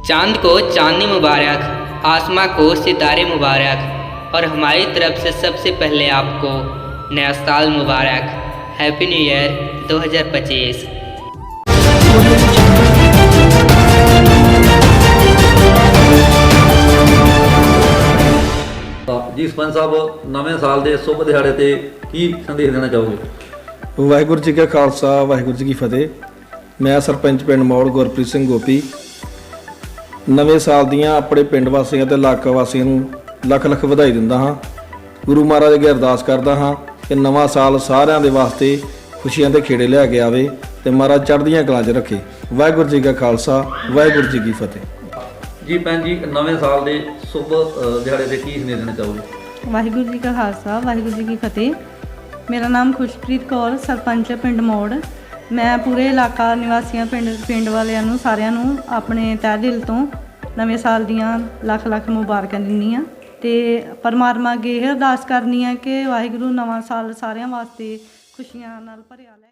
चांद को चांदनी मुबारक आसमां को सितारे मुबारक और हमारी तरफ से सबसे पहले आपको नया साल मुबारक हैप्पी न्यू ईयर 2025 ਤਾਂ ਜੀ ਸਰਪੰਚ ਸਾਹਿਬ ਨਵੇਂ ਸਾਲ ਦੇ ਸ਼ੁਭ ਦਿਹਾੜੇ ਤੇ ਕੀ ਸੰਦੇਸ਼ ਦੇਣਾ ਚਾਹੋਗੇ ਵਾਹਿਗੁਰੂ ਜੀ ਕਾ ਖਾਲਸਾ ਵਾਹਿਗੁਰੂ ਜੀ ਕੀ ਫਤਿਹ ਮੈਂ ਸਰਪੰਚ ਪਿੰਡ ਮੌੜ ਗੁਰਪ੍ਰੀਤ ਸਿੰਘ ਗੋਪੀ ਨਵੇਂ ਸਾਲ ਦੀਆਂ ਆਪਣੇ ਪਿੰਡ ਵਾਸੀਆਂ ਤੇ ਇਲਾਕਾ ਵਾਸੀਆਂ ਨੂੰ ਲੱਖ ਲੱਖ ਵਧਾਈ ਦਿੰਦਾ ਹਾਂ। ਗੁਰੂ ਮਹਾਰਾਜ ਅੱਗੇ ਅਰਦਾਸ ਕਰਦਾ ਹਾਂ ਕਿ ਨਵਾਂ ਸਾਲ ਸਾਰਿਆਂ ਦੇ ਵਾਸਤੇ ਖੁਸ਼ੀਆਂ ਦੇ ਖੇੜੇ ਲਿਆ ਕੇ ਆਵੇ ਤੇ ਮਹਾਰਾਜ ਚੜ੍ਹਦੀਆਂ ਕਲਾਂ 'ਚ ਰੱਖੇ। ਵਾਹਿਗੁਰੂ ਜੀ ਕਾ ਖਾਲਸਾ ਵਾਹਿਗੁਰੂ ਜੀ ਕੀ ਫਤਿਹ। ਜੀ ਭੈਣ ਜੀ ਨਵੇਂ ਸਾਲ ਦੇ ਸ਼ੁਭ ਦਿਹਾੜੇ ਤੇ ਕੀ ਸੰਦੇਸ਼ ਦੇਣਾ ਚਾਹੋਗੇ? ਵਾਹਿਗੁਰੂ ਜੀ ਕਾ ਖਾਲਸਾ ਵਾਹਿਗੁਰੂ ਜੀ ਕੀ ਫਤਿਹ। ਮੇਰਾ ਨਾਮ ਖੁਸ਼ਪ੍ਰੀਤ ਕੌਰ ਸਰਪੰਚ ਪਿੰਡ ਮੋੜ। ਮੈਂ ਪੂਰੇ ਇਲਾਕਾ ਨਿਵਾਸੀਆਂ ਪਿੰਡ ਪਿੰਡ ਵਾਲਿਆਂ ਨੂੰ, ਸਾਰਿਆਂ ਨੂੰ ਆਪਣੇ ਤਹਿ ਦਿਲ ਤੋਂ ਨਵੇਂ ਸਾਲ ਦੀਆਂ ਲੱਖ ਲੱਖ ਮੁਬਾਰਕਾਂ ਦਿੰਦੀ ਹਾਂ। ਤੇ ਪਰਮਾਤਮਾ ਅੱਗੇ ਇਹ ਅਰਦਾਸ ਕਰਨੀ ਹੈ ਕਿ ਵਾਹਿਗੁਰੂ ਨਵਾਂ ਸਾਲ ਸਾਰਿਆਂ ਵਾਸਤੇ ਖੁਸ਼ੀਆਂ ਨਾਲ ਭਰਿਆ ਲੈ।